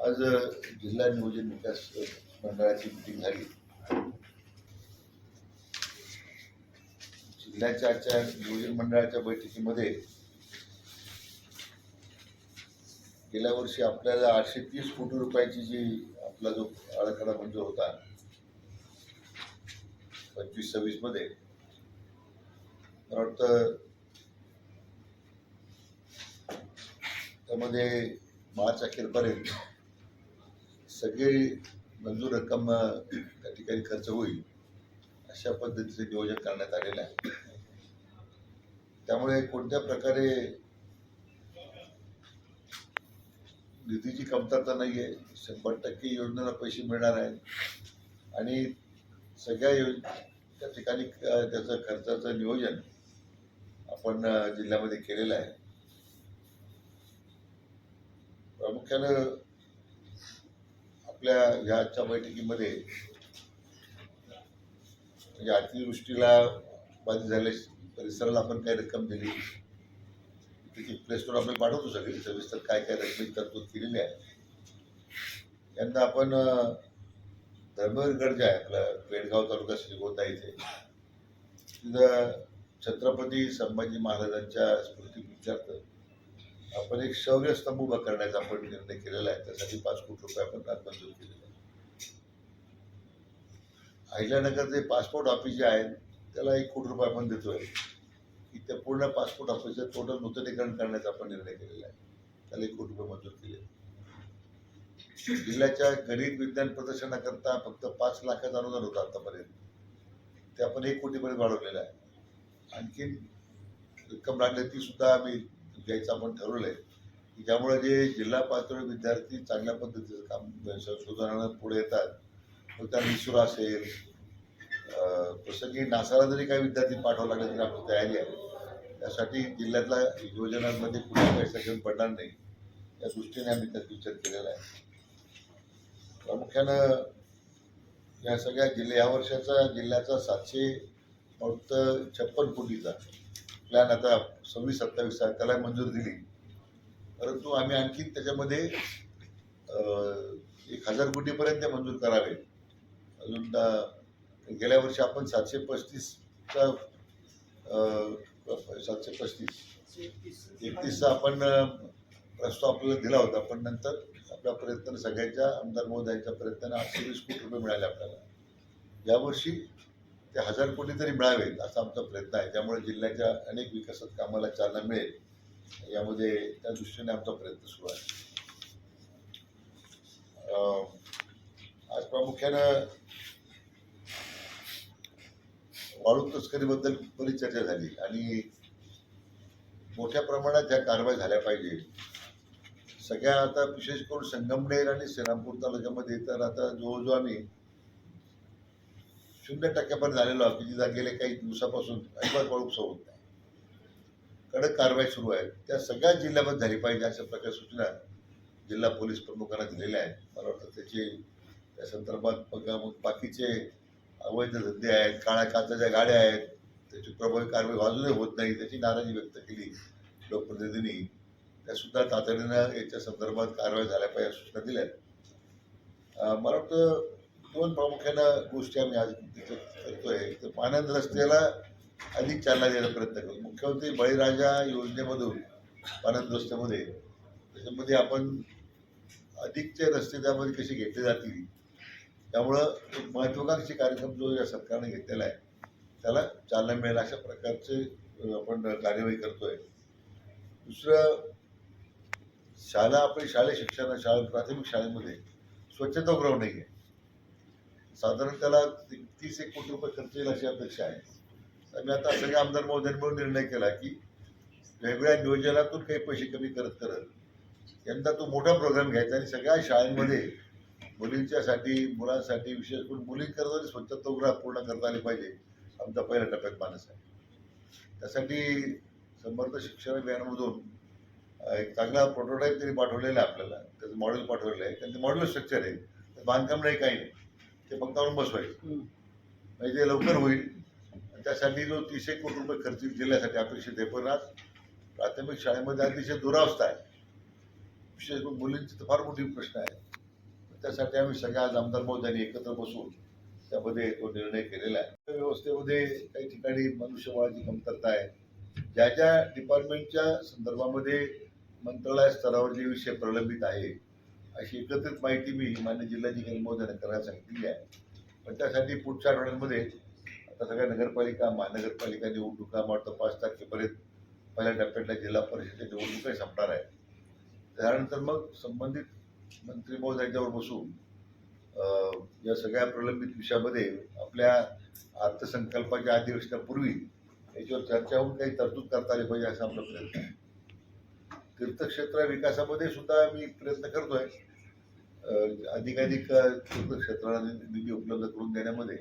आज जिल्हा नियोजन विकास मंडळाची मिटिंग झाली. जिल्ह्याच्या आजच्या नियोजन मंडळाच्या बैठकीमध्ये गेल्या वर्षी आपल्याला आठशे तीस कोटी रुपयाची जी आपला जो आराखडा मंजूर होता पंचवीस सव्वीसमध्ये मला वाटतं त्यामध्ये मार्च अखेरपर्यंत सगळी मंजूर रक्कम त्या ठिकाणी खर्च होईल अशा पद्धतीचे नियोजन करण्यात आलेलं आहे. त्यामुळे कोणत्या प्रकारे निधीची कमतरता नाही आहे शंभर टक्के योजनेला पैसे मिळणार आहेत. आणि सगळ्या योज त्या ठिकाणी त्याचं खर्चाचं नियोजन आपण जिल्ह्यामध्ये केलेलं आहे. प्रामुख्यानं आपल्या ह्या आजच्या बैठकीमध्ये म्हणजे अतिवृष्टीला बाधित झाल्या परिसराला आपण काय रक्कम दिली? त्याची प्ले स्टोर आपण पाठवतो सगळी. सविस्तर काय काय रकमेची तरतूद केलेली आहे. यंदा आपण धर्मवीरगड जे आहे आपलं पेडगाव तालुका श्रीगोंदा इथे तिथं छत्रपती संभाजी महाराजांच्या स्मृतीप्रित्यर्थ आपण एक शौर्य स्तंभ उभा करण्याचा आपण निर्णय केलेला आहे. त्यासाठी पाच कोटी रुपये आपण आज मंजूर केलेले आहे अहिल्यानगर जे पासपोर्ट ऑफिस जे आहेत त्याला एक कोटी रुपये आपण देतोय. की त्या पूर्ण पासपोर्ट ऑफिसचं टोटल नूतनीकरण करण्याचा आपण निर्णय केलेला आहे. त्याला एक कोटी रुपये मंजूर केले जिल्ह्याच्या गणित विज्ञान प्रदर्शनाकरता फक्त पाच लाखाचं अनुदान होतं आतापर्यंत. ते आपण एक कोटीपर्यंत वाढवलेलं आहे. आणखीन रक्कम लागली ती सुद्धा आम्ही घ्यायचं आपण ठरवलं आहे की ज्यामुळे जे जिल्हा पातळीवर विद्यार्थी चांगल्या पद्धतीचं काम संशोधनानं पुढे येतात मग त्या निसुर असेल प्रसंगी नासाला जरी काही विद्यार्थी पाठवावं लागले तरी आपली तयारी आहे. त्यासाठी जिल्ह्यातल्या योजनांमध्ये कुठे पैसा घेऊन पडणार नाही या दृष्टीने आम्ही त्याचा विचार केलेला आहे. प्रामुख्यानं या सगळ्या जिल्हे या वर्षाचा जिल्ह्याचा सातशे फक्त छप्पन कोटीचा प्लॅन आता सव्वीस सत्तावीस आहे त्याला मंजूर दिली. परंतु आम्ही आणखी त्याच्यामध्ये एक हजार कोटीपर्यंत मंजूर करावे. अजून गेल्या वर्षी आपण सातशे पस्तीसचा सातशे पस्तीस एकतीसचा आपण प्रस्ताव आपल्याला दिला होता. पण नंतर आपल्या प्रयत्न सगळ्यांच्या आमदार महोदयांच्या प्रयत्नाने आठशे वीस कोटी रुपये मिळाले आपल्याला. यावर्षी ते हजार कोटी तरी मिळावेत असा आमचा प्रयत्न आहे. त्यामुळे जिल्ह्याच्या अनेक विकासात कामाला चालना मिळेल. यामध्ये त्या दृष्टीने आमचा प्रयत्न सुरू आहे. अं, आज प्रामुख्यानं वाळू तस्करीबद्दल बरीच चर्चा झाली आणि मोठ्या प्रमाणात ज्या कारवाई झाल्या पाहिजे सगळ्या आता विशेष करून संगमनेर आणि श्रीरामपूर तालुक्यामध्ये तर आता जवळजवळ आम्ही शून्य टक्क्यापर्यंत झालेलो आहोत की गेले काही दिवसापासून अजिबात वाळू होत नाही. कडक कारवाई सुरू आहे. त्या सगळ्या जिल्ह्यामध्ये झाली पाहिजे अशा प्रकारे सूचना जिल्हा पोलीस प्रमुखांना दिलेल्या आहेत. मला वाटतं त्याचे त्या संदर्भात मग मग बाकीचे अवैध धंदे आहेत काळ्या काचाच्या गाड्या आहेत. त्याची प्रभावी कारवाई अजूनही होत नाही. त्याची नाराजी व्यक्त केली लोकप्रतिनिधींनी. त्यासुद्धा तातडीनं याच्या संदर्भात कारवाई झाल्या पाहिजे सूचना दिल्या आहेत. मला वाटतं दोन प्रामुख्यानं गोष्टी आम्ही आज करतोय. तर पाण्यात रस्त्याला अधिक चालना देण्याचा प्रयत्न करतो. मुख्यमंत्री बळीराजा योजनेमधून पाण्यात रस्त्यामध्ये त्याच्यामध्ये आपण अधिकचे रस्ते त्यामध्ये कसे घेतले जातील त्यामुळं एक महत्वाकांक्षी कार्यक्रम जो या सरकारने घेतलेला आहे त्याला चालना मिळेल अशा प्रकारचे आपण कार्यवाही करतोय. दुसरं शाळा आपली शालेय शिक्षण शाळा प्राथमिक शाळेमध्ये स्वच्छतागृह नाही आहे साधारण त्याला तीस एक कोटी रुपये खर्च येईल अशी अपेक्षा आहे. आम्ही आता सगळ्या आमदार महोदयांनी मिळून निर्णय केला की वेगवेगळ्या नियोजनातून काही पैसे कमी करत करत यंदा तो मोठा प्रोग्राम घ्यायचा आणि सगळ्या शाळांमध्ये मुलींच्यासाठी मुलांसाठी विशेष करून मुलींकरता स्वच्छतागृह पूर्ण करता आले पाहिजे आमचा पहिल्या टप्प्यात मानस आहे त्यासाठी समर्थ शिक्षण अभियानामधून एक चांगला प्रोटोटाईप त्यांनी पाठवलेला आहे आपल्याला. त्याचं मॉडेल पाठवलेलं आहे. त्यांचं मॉडेल स्ट्रक्चर आहे. बांधकाम नाही काही नाही. ते फक्त बसवायचं. म्हणजे ते लवकर होईल. आणि त्यासाठी जो तीस एक कोटी रुपये खर्च जिल्ह्यासाठी अपेक्षित आहे. पण आज प्राथमिक शाळेमध्ये अतिशय दुरावस्था आहे. विशेष करून मुलींची तर फार मोठी प्रश्न आहे. त्यासाठी आम्ही सगळ्या आज आमदार महोदयांनी एकत्र बसून त्यामध्ये तो निर्णय केलेला आहे. व्यवस्थेमध्ये काही ठिकाणी मनुष्यबळाची कमतरता आहे. ज्या ज्या डिपार्टमेंटच्या संदर्भामध्ये मंत्रालय स्तरावर जे विषय प्रलंबित आहे अशी एकत्रित माहिती मी मान्य जिल्हाधिकारी महोदयांना करायला सांगितली आहे. पण त्यासाठी पुढच्या आठवड्यांमध्ये आता सगळ्या नगरपालिका महानगरपालिका निवडणुका वाटतं पाच तारखेपर्यंत पहिल्या टप्प्यातल्या जिल्हा परिषदेच्या निवडणुकाही संपणार आहे त्यानंतर मग संबंधित मंत्री महोदयांच्यावर बसून या सगळ्या प्रलंबित विषयामध्ये आपल्या अर्थसंकल्पाच्या अधिवेशनापूर्वी याच्यावर चर्चा होऊन काही तरतूद करता आली पाहिजे असा आपला प्रयत्न आहे. तीर्थक्षेत्र विकासामध्ये सुद्धा मी प्रयत्न करतोय. आहे अधिकाधिक क्षेत्राला निधी उपलब्ध करून देण्यामध्ये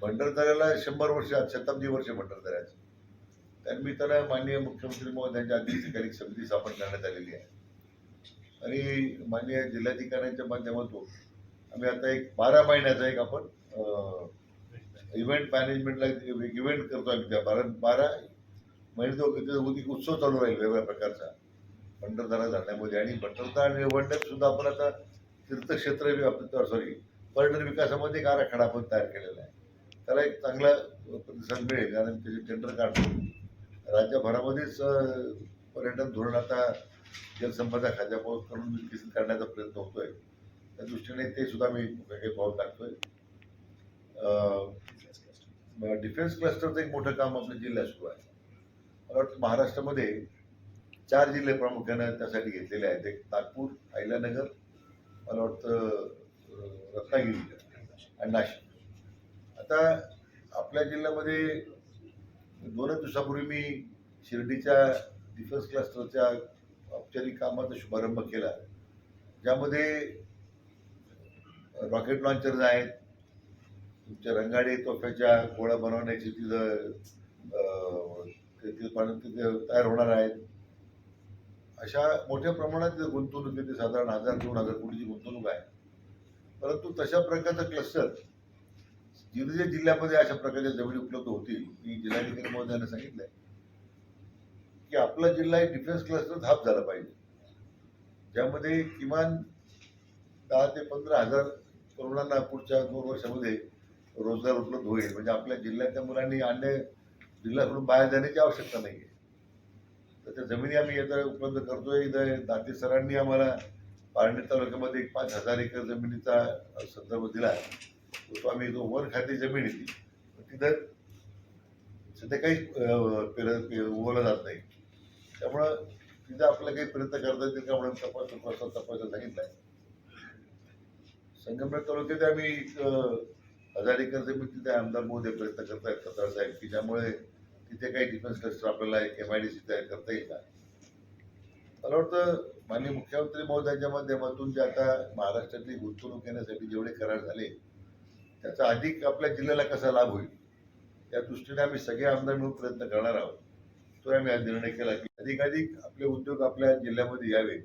भंडारदऱ्याला शंभर वर्ष शताब्दी वर्ष भंडारदऱ्याचं. त्यानिमित्तानं माननीय मुख्यमंत्री महोदयांच्या अध्यक्षतेखाली एक समिती स्थापन करण्यात आलेली आहे. आणि माननीय जिल्हाधिकाऱ्यांच्या माध्यमातून आम्ही आता एक बारा महिन्याचा एक आपण इव्हेंट मॅनेजमेंटला इव्हेंट करतो आम्ही त्या बारा बारा महिने तो एक उत्सव चालू राहील वेगवेगळ्या प्रकारचा. भंडारदरा धरण्यामध्ये आणि भंडारदरा निवडण्यात सुद्धा आपण आता तीर्थक्षेत्र सॉरी पर्यटन विकासामध्ये एक आराखडा आपण तयार केलेला आहे. त्याला एक चांगला प्रतिसाद मिळेल कारण त्याचे टेंडर काढतो राज्यभरामध्येच पर्यटन धोरण आता जलसंपदा खात्याकडून विकसित करण्याचा प्रयत्न होतोय. त्या दृष्टीने ते सुद्धा मी वेगळे पाऊल टाकतोय. डिफेन्स क्लस्टरचं एक मोठं काम आपल्या जिल्ह्यात सुरू आहे. मला वाटतं महाराष्ट्रामध्ये चार जिल्हे प्रामुख्यानं त्यासाठी घेतलेले आहेत. एक नागपूर अहिल्यानगर मला वाटतं रत्नागिरी आणि नाशिक. आता आपल्या जिल्ह्यामध्ये दोनच दिवसापूर्वी मी शिर्डीच्या डिफेन्स क्लस्टरच्या औपचारिक कामाचा शुभारंभ केला. ज्यामध्ये रॉकेट लॉन्चर्स आहेत. तुमच्या रंगाडे तोफ्याच्या गोळ्या बनवण्याची तिथं तिथं ते- तिथे तयार होणार आहेत. अशा मोठ्या प्रमाणात गुंतवणूक येते साधारण हजार दोन हजार कोटीची गुंतवणूक आहे. परंतु तशा प्रकारचं क्लस्टर जिल्ह्या जिल्ह्यामध्ये अशा प्रकारच्या जमिनी उपलब्ध होतील मी जिल्हाधिकारी महोदयांना सांगितलंय की आपला जिल्हा एक डिफेन्स क्लस्टर हाफ झाला पाहिजे. ज्यामध्ये किमान दहा ते पंधरा हजार तरुणांना पुढच्या दोन वर्षामध्ये रोजगार उपलब्ध होईल. म्हणजे आपल्या जिल्ह्यातल्या मुलांनी अन्य जिल्ह्याकडून बाहेर जाण्याची आवश्यकता नाही आहे तर त्या जमिनी आम्ही आता उपलब्ध करतोय. इथं दाते सरांनी आम्हाला पारणी तालुक्यामध्ये एक पाच हजार एकर जमिनीचा संदर्भ दिला. तो आम्ही जो वन खाते जमीन येते तिथं सध्या काही पेर उगवलं जात नाही. त्यामुळं तिथं आपलं काही प्रयत्न करता येतील का म्हणून तपास तपास तपासायला सांगितलं आहे. संगमनेर तालुक्यात आम्ही एक, हजार एकर जमीन तिथे आमदार मोदी प्रयत्न करतायत खताळ साहेब की ज्यामुळे तिथे काही डिफेन्स क्लस्टर आपल्याला एम आय डी सी तयार करता येईल का? मला वाटतं माननीय मुख्यमंत्री महोदयांच्या माध्यमातून जे आता महाराष्ट्रातली गुंतवणूक येण्यासाठी जेवढे करार झाले त्याचा अधिक आपल्या जिल्ह्याला कसा लाभ होईल? त्या दृष्टीने आम्ही सगळे आमदार मिळून प्रयत्न करणार आहोत. तो आम्ही आज निर्णय केला की अधिकाधिक आपले उद्योग आपल्या जिल्ह्यामध्ये यावे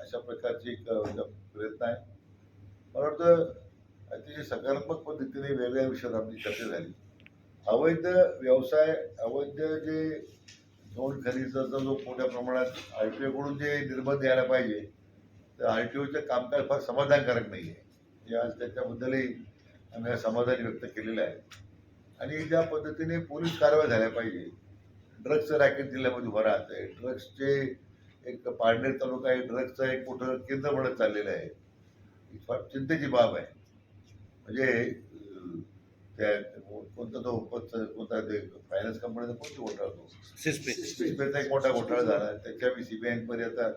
अशा प्रकारचे एक प्रयत्न आहे. मला वाटतं अतिशय सकारात्मक पद्धतीने वेगळ्या विषयात आमची चर्चा झाली. अवैध व्यवसाय अवैध जे दोन खनिजाचा जो मोठ्या प्रमाणात आर टी ओकडून जे निर्बंध यायला पाहिजे तर आर टी ओचं कामकाज फार समाधानकारक नाही आहे हे आज त्याच्याबद्दलही आम्ही समाधान व्यक्त केलेलं आहे. आणि ज्या पद्धतीने पोलीस कारवाई झाल्या पाहिजे ड्रग्सचं रॅकेट जिल्ह्यामध्ये उभं आहे ड्रग्सचे एक पारनेर तालुका आहे ड्रग्सचं एक मोठं केंद्र म्हणत चाललेलं आहे. ही फार चिंतेची बाब आहे. म्हणजे त्या कोणता तो कोणता ते फायनान्स कंपनीचा कोणती घोटाळा तो सिस्पेचा एक मोठा घोटाळा झाला. त्याच्या आम्ही सीबीआयमध्ये आता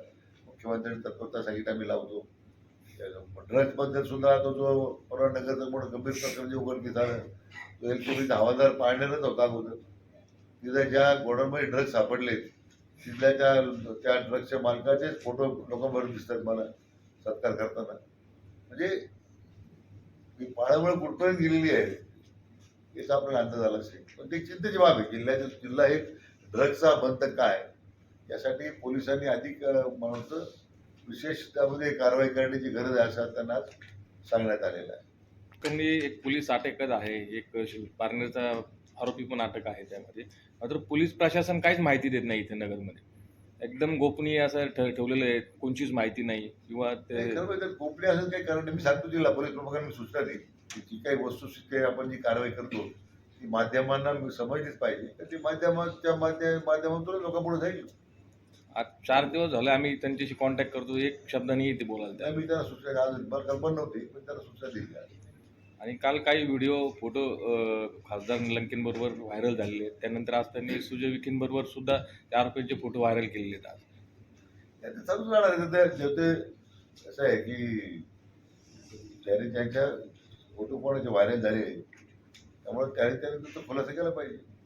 मुख्यमंत्र्यांनी तत्परता सांगितलं आम्ही लावतो. ड्रग्सबद्दल सुद्धा तो जो परवा नगरचा मोठा गंभीर प्रकार जे उघडकीस झालं तो एलसीबीचा हवालदार पाळण्यातच होता अगोदर. तिथे ज्या गोडाऊनमध्ये ड्रग्ज सापडले तिथल्या त्या त्या ड्रग्सच्या मालकाचेच फोटो लोकांबरोबर दिसतात मला सत्कार करताना. म्हणजे ही पाळंमुळे कुठपर्यंत गेलेली आहे? याचा आपल्याला अंदाज आला असेल पण ते चिंतेची बाब आहे जिल्ह्याचा जिल्हा एक ड्रग्सचा बंद काय यासाठी पोलिसांनी अधिक अं, म्हणतो विशेष त्यामध्ये कारवाई करण्याची गरज आहे असं त्यांना सांगण्यात आलेलं आहे. तुम्ही एक पोलीस अटकच आहे एक पारनेरचा आरोपी पण अटक आहे त्यामध्ये. मात्र पोलीस प्रशासन काहीच माहिती देत नाही इथे नगरमध्ये. एकदम गोपनीय असं ठेवलेलं आहे कोणचीच माहिती नाही. किंवा ते म्हणजे गोपनीय असं काही कारण. मी सांगतो जिल्हा पोलीस प्रमुखांना मी सूचना देईल की जी काही वस्तुस्थिती आपण जी कारवाई करतो ती माध्यमांना मी समजलीच पाहिजे. तर ती माध्यमाच्या माध्यम माध्यमातून लोकांपुढे जाईल. आज चार दिवस झाले आम्ही त्यांच्याशी कॉन्टॅक्ट करतो एक शब्दानेही ते बोलायला मी त्यांना सूचना आज कल्पना नव्हती पण त्यांना सूचना दिली आणि काल काही व्हिडिओ फोटो खासदार निलंकेंबरोबर व्हायरल झालेले आहेत. त्यानंतर आज त्यांनी सुजय विखेंबरोबर सुद्धा त्या आरोपींचे फोटो व्हायरल केलेले आहेत आज. त्याचं चालूच राहणार आहे. ते कसं आहे की त्याने त्यांच्या फोटो कोणाचे व्हायरल झाले त्यामुळे त्याने त्याने तो खुलासा केला पाहिजे.